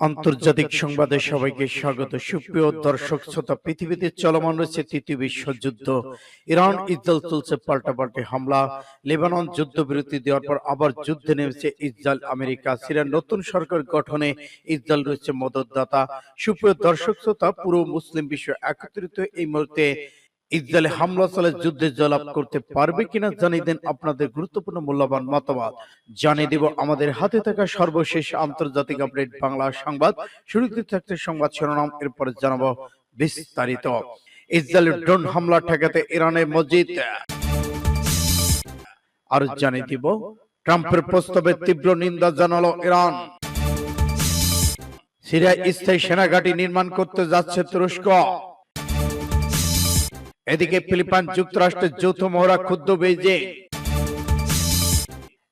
আন্তর্জাতিক সংবাদে সবাইকে স্বাগত। সুপ্রিয় দর্শক শ্রোতা পৃথিবীতে চলমান রয়েছে তৃতীয় বিশ্বযুদ্ধ ইরান ইসরায়েল চলছে পাল্টাপাল্টি হামলা। লেবানন যুদ্ধবিরতি দেওয়ার পর আবার যুদ্ধে নেমেছে ইসরায়েল আমেরিকা। সিরিয়ার নতুন সরকার গঠনে ইসরায়েল রয়েছে মদতদাতা। সুপ্রিয় দর্শক শ্রোতা পুরো মুসলিম বিশ্ব একত্রিত এই মুহূর্তে ইসরায়েলে হামলা চালে, যুদ্ধে জয়লাভ করতে পারবে কিনা জানিয়ে দেন আপনাদের গুরুত্বপূর্ণ মূল্যবান মতামত। জানিয়ে দেব, আমাদের হাতে থাকা সর্বশেষ আন্তর্জাতিক আপডেট বাংলা সংবাদ। শুরুতে থাকতে সংবাদ শিরোনাম, এরপরে জানাব বিস্তারিত। ইসরায়েলের ড্রোন হামলা ঠেকাতে ইরানের মসজিদ। আর জানিয়ে দিব, ট্রাম্পের প্রস্তাবে তীব্র নিন্দা জানালো ইরান। সিরিয়ায় স্থায়ী সেনাঘাঁটি নির্মাণ করতে যাচ্ছে তুরস্ক। এদিকে ফিলিপাইন যুক্তরাষ্ট্রের যৌথ মহড়া ক্ষুদ্র বেজে।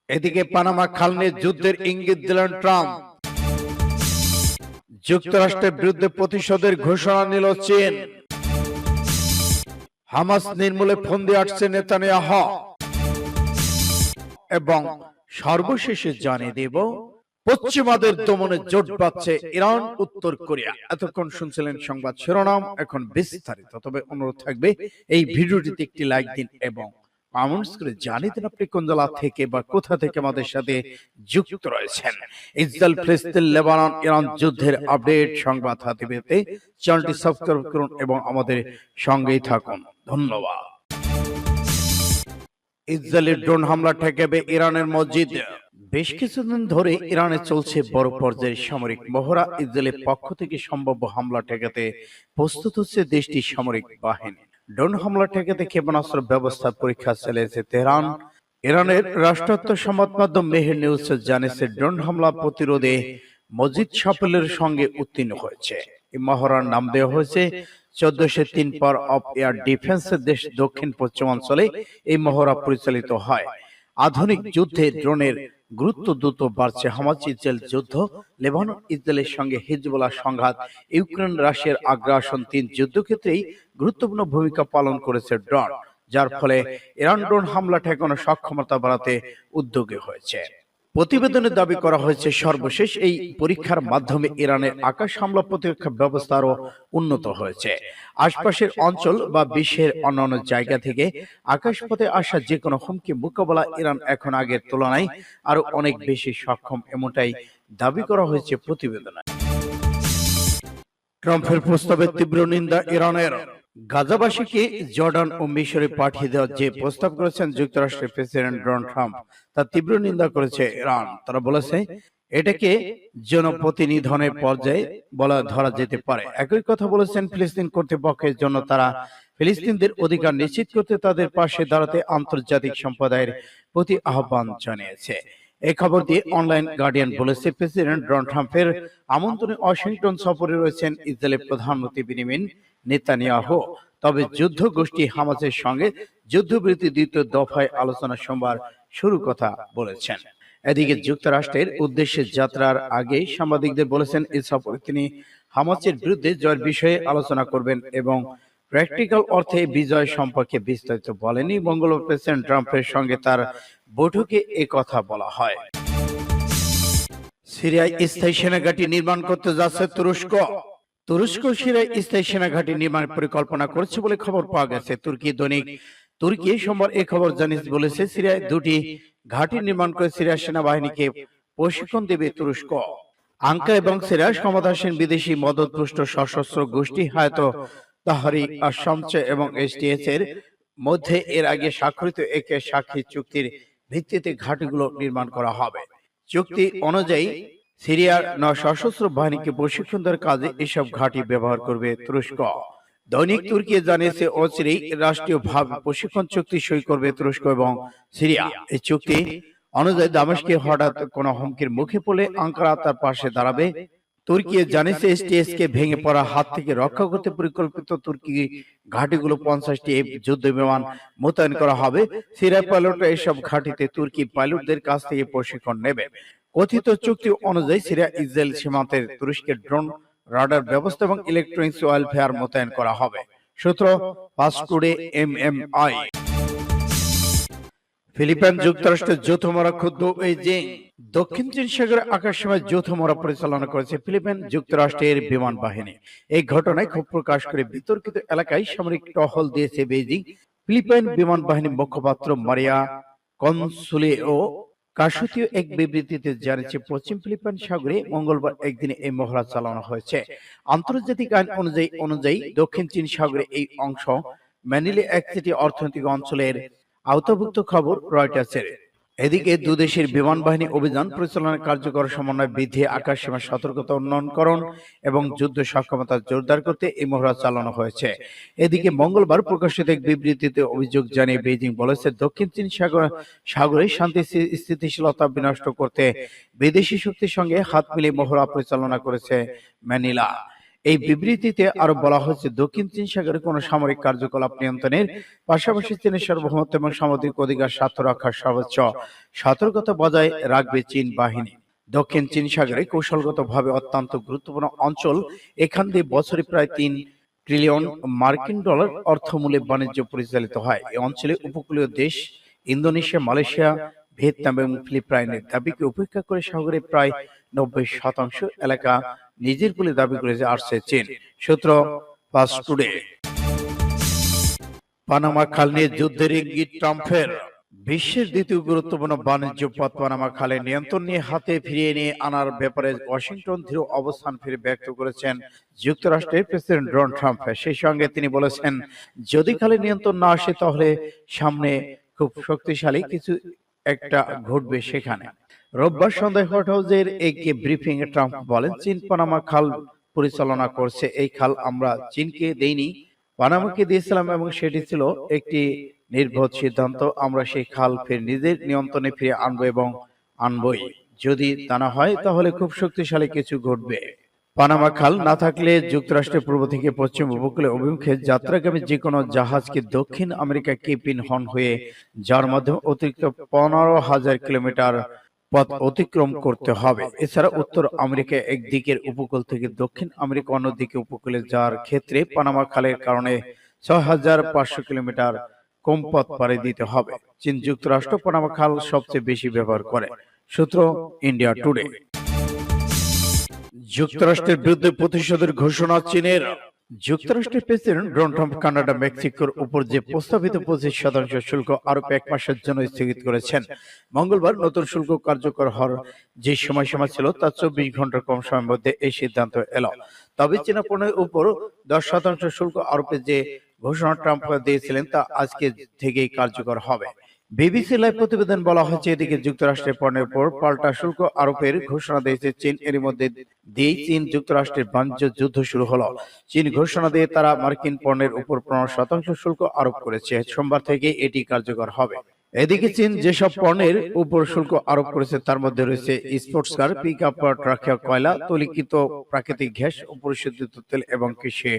এদিকে পানামা খাল নিয়ে যুদ্ধের ইঙ্গিত দিলেন ট্রাম্প। যুক্তরাষ্ট্রের বিরুদ্ধে প্রতিশোধের ঘোষণা নিল চীন। হামাস নির্মূলে ফন্দি আসছে নেতানিয়াহ। এবং সর্বশেষে জানিয়ে দেব পশ্চিমাদের দমনে জোট পাচ্ছে ইরান উত্তর কোরিয়া। এতক্ষণ শুনছিলেন সংবাদ শিরোনাম এখন বিস্তারিত। তবে অনুরোধ থাকবে এই ভিডিওটিতে একটি লাইক দিন এবং কমেন্টস করে জানিয়ে দিন আপনি কোন জেলা থেকে বা কোথা থেকে আমাদের সাথে যুক্ত রয়েছেন। ইসরায়েল ফিলিস্তিন লেবানন ইরান যুদ্ধের আপডেট সংবাদ হাতে পেতে চ্যানেলটি সাবস্ক্রাইব করুন এবং আমাদের সঙ্গেই থাকুন। ধন্যবাদ। ইসরায়েলের ড্রোন হামলা ঠেকাবে ইরানের মসজিদ বেশ কিছুদিন ধরে ইরানে চলছে বড় পর্যায়ের সামরিক মহড়া। ইসরায়েলের পক্ষ থেকে সম্ভাব্য হামলা ঠেকাতে প্রস্তুত হচ্ছে দেশটির সামরিক বাহিনী। ড্রোন হামলা ঠেকাতে ক্ষেপণাস্ত্র ব্যবস্থা পরীক্ষা চালিয়েছে তেহরান। ইরানের রাষ্ট্রায়ত্ত সংবাদ মাধ্যম মেহের নিউজ জানিয়েছে, ড্রোন হামলা প্রতিরোধে মসজিদ সাফল্যের সঙ্গে উত্তীর্ণ হয়েছে। এই মহড়ার নাম দেওয়া হয়েছে, চোদ্দশো তিন পার অফ এয়ার ডিফেন্সের দেশ দক্ষিণ পশ্চিমাঞ্চলে এই মহড়া পরিচালিত হয়। আধুনিক যুদ্ধে ড্রোনের গুরুত্ব দ্রুত বাড়ছে হামাজ ইসরায়েল যুদ্ধ, লেবানন, ইসরায়েলের সঙ্গে হিজবুল্লাহ সংঘাত, ইউক্রেন, রাশিয়ার আগ্রাসন তিন যুদ্ধক্ষেত্রেই গুরুত্বপূর্ণ ভূমিকা পালন করেছে ড্রোন, যার ফলে ইরান ড্রোন হামলা ঠেকানোর সক্ষমতা বাড়াতে উদ্যোগী হয়েছে। প্রতিবেদনে দাবি করা হয়েছে, সর্বশেষ এই পরীক্ষার মাধ্যমে ইরানের আকাশ হামলা প্রতিরক্ষা ব্যবস্থা আরও উন্নত হয়েছে। আশপাশের অঞ্চল বা বিশ্বের অন্যান্য জায়গা থেকে আকাশপথে আসা যে কোনো হুমকি মোকাবেলা ইরান এখন আগের তুলনায় আরও অনেক বেশি সক্ষম, এমনটাই দাবি করা হয়েছে প্রতিবেদনে। ট্রাম্পের প্রস্তাবে তীব্র নিন্দা ইরানের। গাজাবাসীকে জর্ডান ও মিশরে পাঠিয়ে দেওয়ার যে প্রস্তাব করেছেন যুক্তরাষ্ট্রের প্রেসিডেন্ট ডোনাল্ড ট্রাম্প তার তীব্র নিন্দা করেছে ইরান। তারা বলেছে, এটাকে জনপ্রতিনিধনের পর্যায়ে বলা ধরা যেতে পারে। একই কথা বলেছেন ফিলিস্তিন কর্তৃপক্ষের জন্য। তারা ফিলিস্তিনদের অধিকার নিশ্চিত করতে তাদের পাশে দাঁড়াতে আন্তর্জাতিক সম্প্রদায়ের প্রতি আহ্বান জানিয়েছে। এই খবর দিয়ে অনলাইন গার্ডিয়ান বলেছে, প্রেসিডেন্ট ডোনাল্ড ট্রাম্পের আমন্ত্রণে ওয়াশিংটন সফরে রয়েছেন ইসরায়েলের প্রধানমন্ত্রী বিনিমিন নেতানিয়াহু। তবে যুদ্ধ গোষ্ঠী হামাসের সঙ্গে যুদ্ধবিরতি দ্বিতীয় দফায় আলোচনা সোমবার শুরু কথা বলেছেন। এদিকে যুক্তরাষ্ট্রের উদ্দেশ্যে যাত্রার আগে সাংবাদিকদের বলেছেন এই সফরে তিনি হামাসের বিরুদ্ধে জয়ের বিষয়ে আলোচনা করবেন এবং প্র্যাকটিক্যাল অর্থে বিজয় সম্পর্কে বিস্তারিত বলেনি মঙ্গলবার প্রেসিডেন্ট ট্রাম্পের সঙ্গে তার বৈঠকে এ কথা বলা হয়। সিরিয়ায় স্থায়ী সেনাঘাঁটি নির্মাণ করতে যাচ্ছে তুরস্ক। তুরস্ক সিরিয়ায় স্থায়ী সেনাঘাঁটি নির্মাণ পরিকল্পনা করছে বলে খবর পাওয়া গেছে। তুর্কি দৈনিক তুর্কি সোমবার এই খবর জানিয়ে বলেছে, সিরিয়ায় দুটি ঘাঁটি নির্মাণ করে সিরিয়া সেনাবাহিনীকে প্রশিক্ষণ দেবে তুরস্ক। আঙ্কা এবং সিরিয়া সমাধাসীন বিদেশি মদতপুষ্ট সশস্ত্র গোষ্ঠী হায়তো তাহারি আসামচে এবং এসটিএস এর মধ্যে এর আগে স্বাক্ষরিত একে সাক্ষী চুক্তির ভিত্তিতে ঘাঁটিগুলো নির্মাণ করা হবে। চুক্তি অনুযায়ী সিরিয়ার ন সশস্ত্র বাহিনীকে প্রশিক্ষণ দেওয়ার কাজে এসব ঘাঁটি ব্যবহার করবে তুরস্ক। দৈনিক তুর্কি জানিয়েছে, অচিরেই রাষ্ট্রীয় ভাবে প্রশিক্ষণ চুক্তি সই করবে তুরস্ক এবং সিরিয়া। এই চুক্তি অনুযায়ী দামেশকে হঠাৎ কোনো হুমকির মুখে পড়লে আঙ্কারা তার পাশে দাঁড়াবে। তুর্কি জানিয়েছে এসটিএস কে ভেঙে পড়া হাত থেকে রক্ষা করতে পরিকল্পিত তুর্কি ঘাটিগুলো পঞ্চাশটি যুদ্ধ বিমান মোতায়েন করা হবে। সিরিয়া পাইলটরা এসব ঘাটিতে তুর্কি পাইলটদের কাছ থেকে প্রশিক্ষণ নেবে। কথিত চুক্তি অনুযায়ী সিরিয়া ইসরায়েল সীমান্তের তুরস্কের ড্রোন, রাডার ব্যবস্থা এবং ইলেকট্রনিক্স ওয়েলফেয়ার মোতায়েন করা হবে। সূত্র today M M I Philippine যুক্তরাষ্ট্রের যৌথ মরা ক্ষুদ্র যে দক্ষিণ চীন সাগরে আকাশসীমায় যৌথ মরা পরিচালনা করেছে ফিলিপাইন যুক্তরাষ্ট্রের বিমান বাহিনী। এই ঘটনায় ক্ষোভ প্রকাশ করে বিতর্কিত এলাকায় সামরিক টহল দিয়েছে বেইজিং। ফিলিপাইন বিমান বাহিনী মুখপাত্র মারিয়া কনসুলেও কাশুতীয় এক বিবৃতিতে জানিয়েছে, পশ্চিম ফিলিপাইন সাগরে মঙ্গলবার একদিনে এই মহড়া চালানো হয়েছে। আন্তর্জাতিক আইন অনুযায়ী অনুযায়ী দক্ষিণ চীন সাগরে এই অংশ ম্যানিলে এক অর্থনৈতিক অঞ্চলের আওতাভুক্ত খবর রয়টার্সের। এদিকে দুদেশের বিমান বাহিনী অভিযান পরিচালনার কার্যকর সমন্বয় বৃদ্ধি আকাশসীমা সতর্কতা উন্নয়নকরণ এবং যুদ্ধ সক্ষমতা জোরদার করতে এই মহড়া চালানো হয়েছে। এদিকে মঙ্গলবার প্রকাশিত এক বিবৃতিতে অভিযোগ জানিয়ে বেইজিং বলেছে দক্ষিণ চীন সাগর সাগরে শান্তি স্থিতিশীলতা বিনষ্ট করতে বিদেশি শক্তির সঙ্গে হাত মিলিয়ে মহড়া পরিচালনা করেছে ম্যানিলা। এই বিবৃতিতে আরও বলা হয়েছে, দক্ষিণ চীন সাগরে কোনো সামরিক কার্যকলাপ নিয়ন্ত্রণের পাশাপাশি চীনের সার্বভৌমত্ব এবং সামুদ্রিক অধিকার স্বার্থ রক্ষার সর্বোচ্চ সতর্কতা বজায় রাখবে চীন বাহিনী। দক্ষিণ চীন সাগরে কৌশলগতভাবে অত্যন্ত গুরুত্বপূর্ণ অঞ্চল, এখান দিয়ে বছরে প্রায় তিন ট্রিলিয়ন মার্কিন ডলার অর্থমূল্যে বাণিজ্য পরিচালিত হয়। এই অঞ্চলে উপকূলীয় দেশ, ইন্দোনেশিয়া, মালয়েশিয়া, ভিয়েতনাম এবং ফিলিপাইনের দাবিকে উপেক্ষা করে সাগরে প্রায় নব্বই শতাংশ এলাকা নিজের বলে দাবি করেছে আসছে চীন। সূত্র পাস টুডে পানামা খাল নিয়ে যুদ্ধের ইঙ্গিত ট্রাম্পের। বিশ্বের দ্বিতীয় গুরুত্বপূর্ণ বাণিজ্য পথ পানামা খালে নিয়ন্ত্রণ নিয়ে হাতে ফিরিয়ে নিয়ে আনার ব্যাপারে ওয়াশিংটন দৃঢ় অবস্থান ফিরে ব্যক্ত করেছেন যুক্তরাষ্ট্রের প্রেসিডেন্ট ডোনাল্ড ট্রাম্প। সেই সঙ্গে তিনি বলেছেন যদি খালে নিয়ন্ত্রণ না আসে তাহলে সামনে খুব শক্তিশালী কিছু একটা ঘটবে সেখানে। রোববার সন্ধ্যায় হোয়াইট হাউসের এক ব্রিফিং এ ট্রাম্প বলেন, চীন পানামা খাল পরিচালনা করছে। এই খাল আমরা চীনকে দেইনি। পানামাকে দিয়েছিলাম এবং সেটি ছিল একটি নির্বোধ সিদ্ধান্ত। আমরা সেই খাল ফের নিজের নিয়ন্ত্রণে ফিরে আনব এবং আনবই। যদি তা না হয়, তাহলে খুব শক্তিশালী কিছু ঘটবে। পানামা খাল না থাকলে যুক্তরাষ্ট্রের পূর্ব থেকে পশ্চিম উপকূলে অভিমুখে যাত্রাগামী যে কোনো জাহাজকে দক্ষিণ আমেরিকা কেপিন হন হয়ে, যার মাধ্যমে অতিরিক্ত পনেরো হাজার কিলোমিটার পথ অতিক্রম করতে হবে। এছাড়া উত্তর আমেরিকা একদিকের উপকূল থেকে দক্ষিণ আমেরিকা অন্যদিকে উপকূলে যাওয়ার ক্ষেত্রে পানামা খালের কারণে ছয় হাজার পাঁচশো কিলোমিটার কম পথ পাড়ি দিতে হবে। চীন যুক্তরাষ্ট্র পানামা খাল সবচেয়ে বেশি ব্যবহার করে। সূত্র ইন্ডিয়া টুডে। যুক্তরাষ্ট্রের বিরুদ্ধে প্রতিশোধের ঘোষণা চীনের। যুক্তরাষ্ট্রের প্রেসিডেন্ট ডোনাল্ড ট্রাম্প কানাডা, মেক্সিকোর উপর যে প্রস্তাবিত পঁচিশ শতাংশ শুল্ক আরোপ এক মাসের জন্য স্থগিত করেছেন। মঙ্গলবার নতুন শুল্ক কার্যকর হওয়ার যে সময়সীমা ছিল, তা চব্বিশ ঘণ্টার কম সময়ের মধ্যে এই সিদ্ধান্ত এলো। তবে চীনা পণ্যের উপর দশ শতাংশ শুল্ক আরোপের যে ঘোষণা ট্রাম্প দিয়েছিলেন, তা আজকে থেকেই কার্যকর হবে। বিবিসি লাইভ প্রতিবেদন বলা হয়েছে, এদিকে যুক্তরাষ্ট্রের পণ্যের উপর পাল্টা শুল্ক আরোপের ঘোষণা দিয়েছে চীন। এর মধ্যে দিয়েই চীন যুক্তরাষ্ট্রের বাণিজ্য যুদ্ধ শুরু হলো। চীন ঘোষণা দিয়ে তারা মার্কিন পণ্যের উপর পনেরো শতাংশ শুল্ক আরোপ করেছে। সোমবার থেকে এটি কার্যকর হবে। এদিকে চীন যেসব পণ্যের উপর শুল্ক আরোপ করেছে তার মধ্যে রয়েছে স্পোর্টস কার পিক আপ ট্রাকিয়া কয়লা তলিকিত প্রাকৃতিক গ্যাস ও পরিশোধিত তেল এবং কৃষি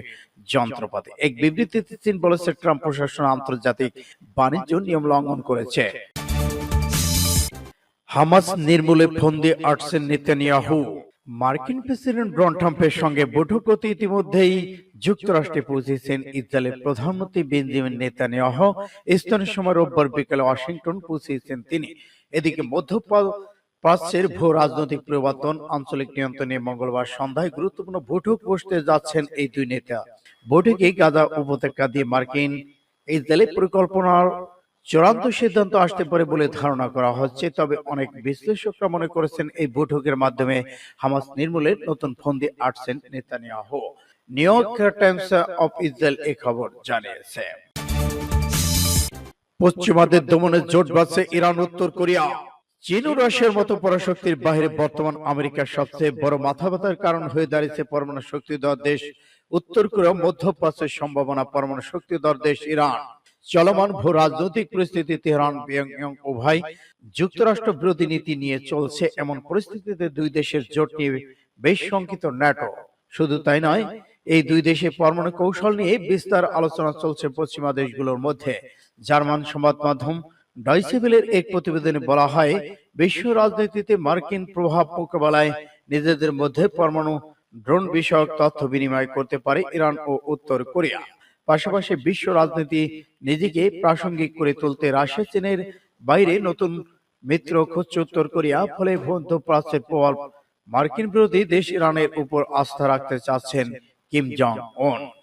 যন্ত্রপাতি। এক বিবৃতিতে চীন বলেছে ট্রাম্প প্রশাসন আন্তর্জাতিক বাণিজ্য নিয়ম লঙ্ঘন করেছে। হামাস নির্মূলে ফন্দি আটছেন নেতানিয়াহু। মার্কিন প্রেসিডেন্ট ডোনাল্ড ট্রাম্পের সঙ্গে বৈঠক করতে ইতিমধ্যেই যুক্তরাষ্ট্রে পৌঁছেছেন ইসরায়েলের প্রধানমন্ত্রী বেঞ্জামিন নেতানিয়াহু। স্থানীয় সময় রোববার বিকেলে ওয়াশিংটন পৌঁছেছেন তিনি। এদিকে মধ্য প্রাচ্যের ভূ রাজনৈতিক পরিবর্তন, আঞ্চলিক নিয়ন্ত্রণে মঙ্গলবার সন্ধ্যায় গুরুত্বপূর্ণ বৈঠক বসতে যাচ্ছেন এই দুই নেতা। বৈঠকে গাজা উপত্যকা দিয়ে মার্কিন ইসরায়েলের পরিকল্পনার চূড়ান্ত সিদ্ধান্ত আসতে পারে বলে ধারণা করা হচ্ছে, তবে অনেক বিশ্লেষকরা মনে করেছেন এই বৈঠকের মাধ্যমে হামাস নির্মূলের নতুন ফন্দি আটছেন Netanyahu. New York Times of Israel এই খবর জানিয়েছে। পশ্চিমাদের দমনের জোট বাঁধছে ইরান, উত্তর কোরিয়া। চীন ও রাশিয়ার মতো পরাশক্তির বাইরে বর্তমান আমেরিকার সবচেয়ে বড় মাথা ব্যথার কারণ হয়ে দাঁড়িয়েছে পরমাণু শক্তিধর দেশ। উত্তর কোরিয়া মধ্যপ্রাচ্যের সম্ভাবনা পরমাণু শক্তিধর দেশ ইরান। চলমান ভূ রাজনৈতিক পরিস্থিতি তেহরান, পিয়ংইয়ং উভয় যুক্তরাষ্ট্র বিরোধী নীতি নিয়ে চলছে। এমন পরিস্থিতিতে দুই দেশের জোট নিয়ে বেশ শঙ্কিত। ন্যাটো। শুধু তাই নয় এই দুই দেশে পরমাণু কৌশল নিয়ে বিস্তার আলোচনা চলছে পশ্চিমা দেশগুলোর মধ্যে। জার্মান সংবাদ মাধ্যম ডয়সেবেলের এক প্রতিবেদনে বলা হয়, বিশ্ব রাজনীতিতে মার্কিন প্রভাব মোকাবেলায় নিজেদের মধ্যে পরমাণু ড্রোন বিষয়ক তথ্য বিনিময় করতে পারে ইরান ও উত্তর কোরিয়া। পাশাপাশি বিশ্ব রাজনীতি নিজেকে প্রাসঙ্গিক করে তুলতে রাশিয়া, চীনের বাইরে নতুন মিত্র খুঁজছে উত্তর কোরিয়া, ফলে মধ্যপ্রাচ্যের প্রভাব মার্কিন বিরোধী দেশ ইরানের উপর আস্থা রাখতে চাচ্ছেন। Kim Jong Un.